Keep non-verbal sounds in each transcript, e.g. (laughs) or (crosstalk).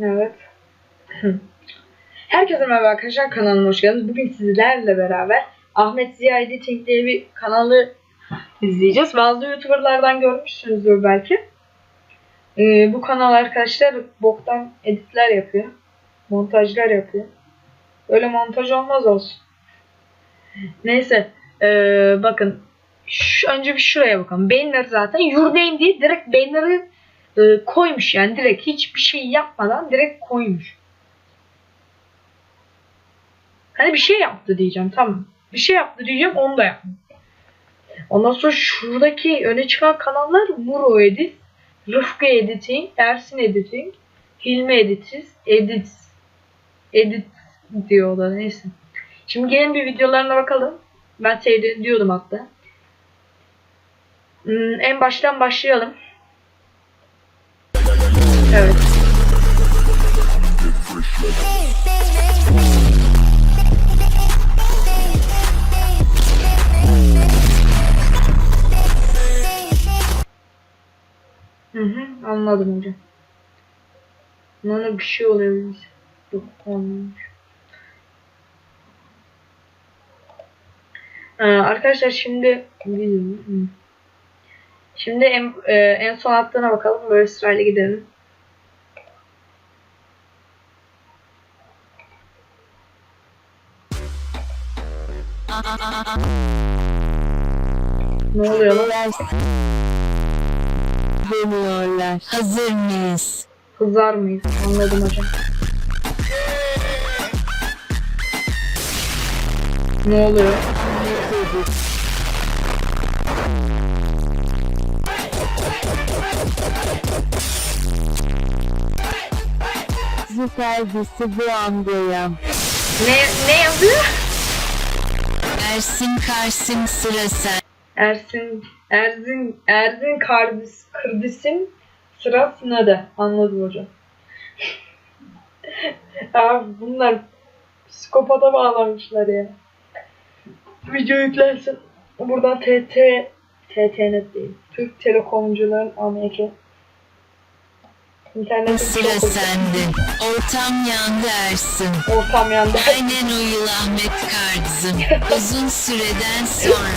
Evet. (laughs) Herkese merhaba arkadaşlar kanalıma hoş geldiniz. Bugün sizlerle beraber Ahmet Ziya Editing diye bir kanalı izleyeceğiz. Bazı YouTuber'lardan görmüşsünüzdür belki. Ee, bu kanal arkadaşlar boktan editler yapıyor. Montajlar yapıyor. Öyle montaj olmaz olsun. Neyse. ee, bakın. Şu, önce bir şuraya bakalım. Banner zaten your name diye direkt banner'ı e, koymuş yani direkt hiçbir şey yapmadan direkt koymuş. Hani bir şey yaptı diyeceğim tamam. Bir şey yaptı diyeceğim onu da yapmadı. Ondan sonra şuradaki öne çıkan kanallar Muro Edit, Rıfkı Editing, Ersin Editing, Hilmi Editiz, Edit, Edit diyorlar neyse. Şimdi gelin bir videolarına bakalım. Ben diyordum hatta. Hmm, en baştan başlayalım. Hı hı, anladım hocam. Bana bir şey oluyor. Yok olmuş. Ee, arkadaşlar şimdi şimdi en, e, en son attığına bakalım böyle sırayla gidelim. Ne oluyor lan? Dönüyorlar. Hazır mıyız? Kızar mıyız? Anladım hocam. Ne oluyor? Süper disi bu amcaya. Ne ne yazıyor? Ersin Karsim sıra sen. Ersin Erzin Erzin Kardis Kırdisim sıra Sina'da. Anladım hocam. (laughs) Abi bunlar psikopata bağlamışlar ya. Video yüklensin. Buradan TT TTNet değil. Türk Telekomcuların Amerika İnternetin Sıra sende. Ortam yandı Ersin. Ortam yandı. Aynen uyul Ahmet Karzım. (laughs) Uzun süreden sonra.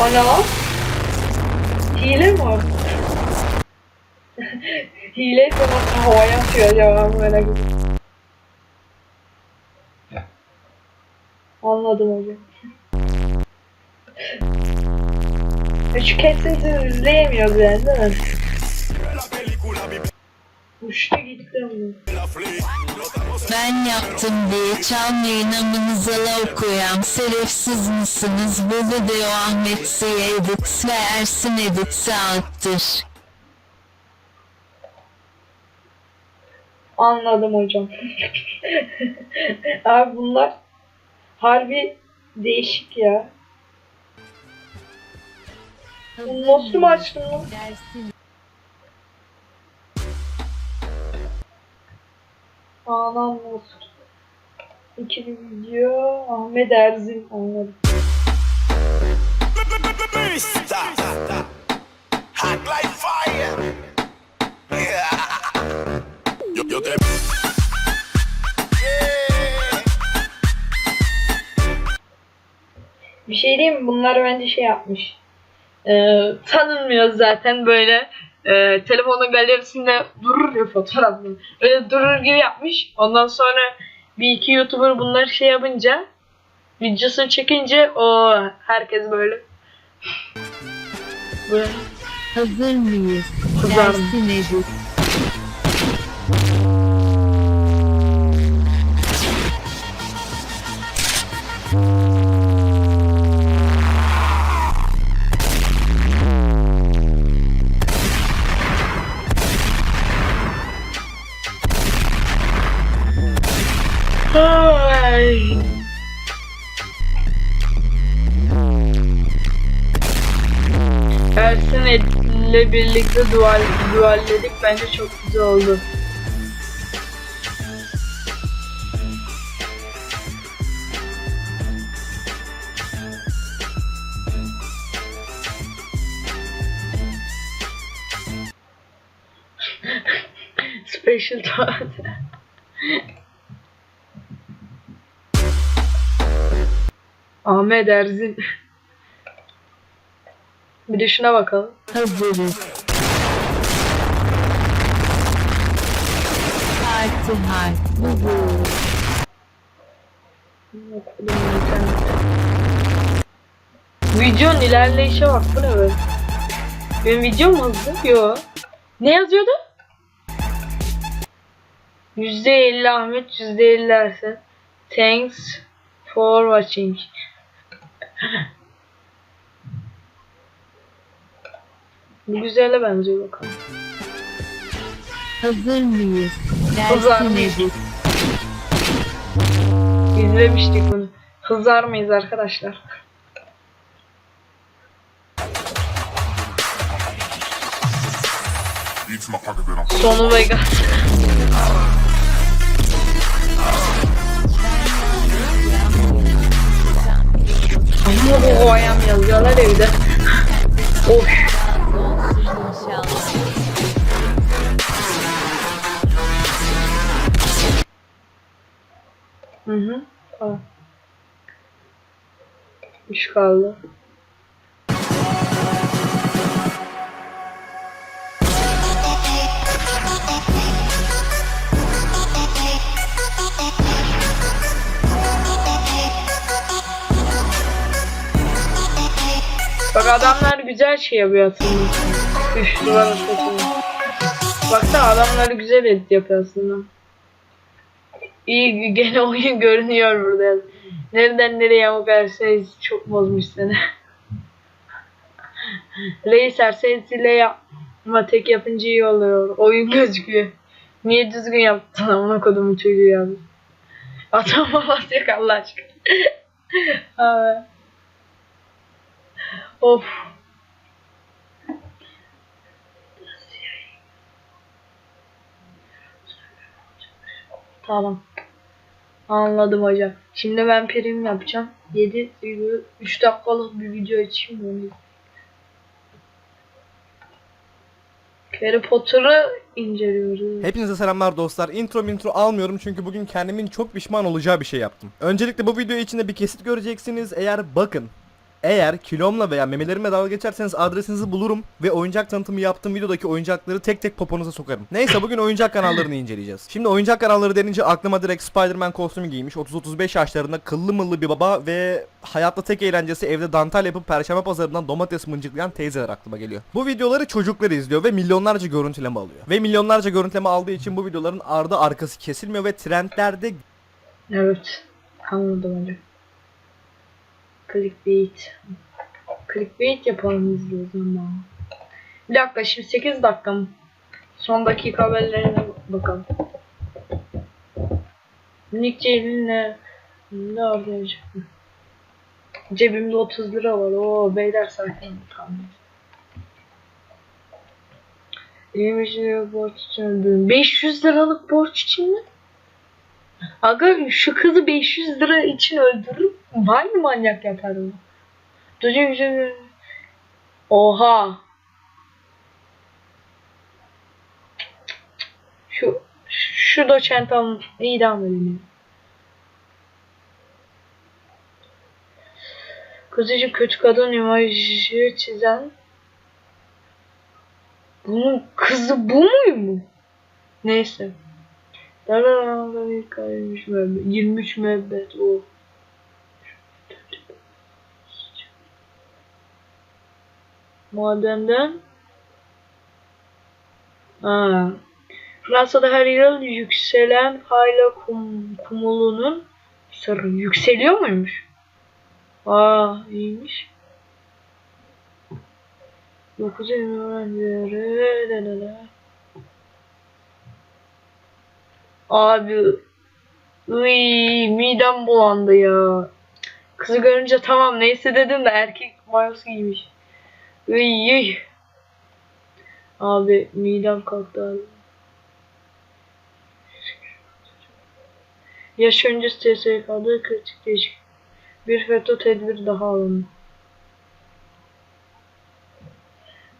Ana lan. Hile mi var? Hile nasıl havaya atıyor acaba ben merak ediyorum. Anladım hocam. Şu kesintini izleyemiyoruz yani değil mi? Uçtu gitti onu. Ben yaptım diye çalmayın amınıza lav koyan şerefsiz misiniz? Bu video Ahmet Ziya Edits ve Ersin Edits'e attır. Anladım hocam. (laughs) Abi bunlar harbi değişik ya. Nasıl mu açtın lan? Anam olsun. İkili video Ahmet Erzin. Mister. Hot like fire. Bir şey diyeyim mi? Bunlar bence şey yapmış. Ee, tanınmıyor zaten böyle e, telefonun galerisinde durur ya fotoğrafı. Öyle durur gibi yapmış. Ondan sonra bir iki YouTuber bunları şey yapınca videosunu çekince o herkes böyle böyle Hazır mıyız? Kızardım. Ay. Ersin ile birlikte dual, dualledik. Bence çok güzel oldu. (laughs) Special thought. Ahmet Erzin. Bir de şuna bakalım. Hazırız. Parti. Bubu. Okudum. Videonun ilerleyişe bak bu ne böyle? Benim videom mu hızlı? Yo. Ne yazıyordu? %50 Ahmet, %50 Ersen. Thanks for watching. Bu güzele benziyor bakalım. Hazır mıyız? Hazır mıyız? İzlemiştik bunu. Hızar mıyız arkadaşlar? Sonu Vegas. Bu ayam yazıyorlar evde. of. İnşallah. Hı hı. Tamam. Üç kaldı. Bak adamlar güzel şey yapıyor aslında. Üç duvar atlatıyor. Baksana adamları güzel edit yapıyor aslında. İyi gene (laughs) oyun görünüyor burada. Nereden nereye yamuk Erseyiz çok bozmuş seni. (laughs) Reis Erseyiz ile yapma tek yapınca iyi oluyor. Oyun (laughs) gözüküyor. Niye düzgün yaptın amına kodumu çocuğu ya. Adam babası yok Allah aşkına. Abi. Of. Tamam. Anladım hocam. Şimdi ben prim yapacağım. 7 3 dakikalık bir video açayım onu? Harry Potter'ı inceliyoruz. Hepinize selamlar dostlar. Intro intro almıyorum çünkü bugün kendimin çok pişman olacağı bir şey yaptım. Öncelikle bu video içinde bir kesit göreceksiniz. Eğer bakın eğer kilomla veya memelerimle dalga geçerseniz adresinizi bulurum ve oyuncak tanıtımı yaptığım videodaki oyuncakları tek tek poponuza sokarım. Neyse bugün oyuncak kanallarını inceleyeceğiz. Şimdi oyuncak kanalları denince aklıma direkt Spider-Man kostümü giymiş 30-35 yaşlarında kıllı mıllı bir baba ve hayatta tek eğlencesi evde dantel yapıp perşembe pazarından domates mıncıklayan teyzeler aklıma geliyor. Bu videoları çocuklar izliyor ve milyonlarca görüntüleme alıyor. Ve milyonlarca görüntüleme aldığı için bu videoların ardı arkası kesilmiyor ve trendlerde Evet. Anladım hocam. Clickbait. Clickbait yapalım izliyoruz ama. Bir dakika şimdi 8 dakika mı? Son dakika haberlerine bakalım. Nick Ceylin'le ne oraya çıktı? Cebimde 30 lira var. Oo beyler sakin. Tamam. 20 lira borç için öldüm. 500 liralık borç için mi? Aga şu kızı 500 lira için öldürür. Var mı manyak yapar onu? Güzel. Oha. Şu şu doçentam idam ediliyor. Kızıcı kötü kadın imajı çizen bunun kızı bu muyum? Neyse. Darararara bir kaymış müebbet. 23 müebbet o. Madenden ha. Fransa'da her yıl yükselen Hayla kum, kumulunun sırrı yükseliyor muymuş? Aa iyiymiş. 9 Eylül öğrencileri da da da. Abi Iy, midem bulandı ya. Kızı görünce tamam neyse dedim de erkek mayosu giymiş. Iy, iy. Abi midem kalktı abi. Yaş öncesi TSK'da kritik değişik. Bir FETÖ tedbir daha alındı.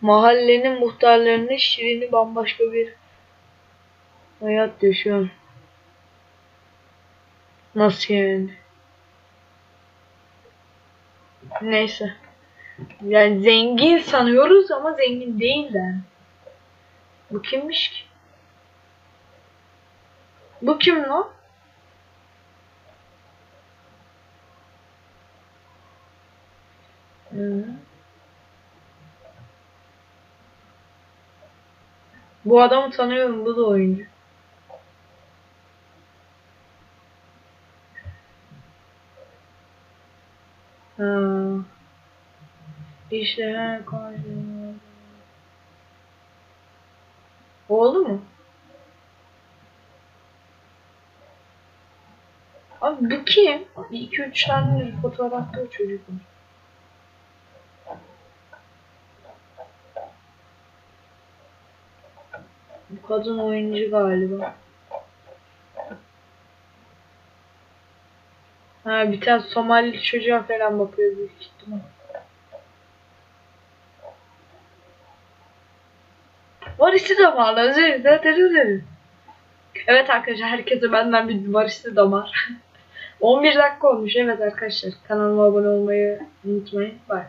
Mahallenin muhtarlarını Şirin'i bambaşka bir Hayat yaşıyor. Nasıl yani? Neyse. Yani zengin sanıyoruz ama zengin değiller. Bu kimmiş ki? Bu kim lan? Hı. Bu adamı tanıyorum. Bu da oyuncu. Ha. İşte he, karşıma. Oğlu mu? Abi bu kim? Bir iki üç tane fotoğrafta o çocuk. Bu kadın oyuncu galiba. Ha bir tane Somali çocuğa falan bakıyor büyük ihtimal. Damarlı özür dilerim. Evet arkadaşlar herkese benden bir varisi damar. (laughs) 11 dakika olmuş evet arkadaşlar. Kanalıma abone olmayı unutmayın. Bye.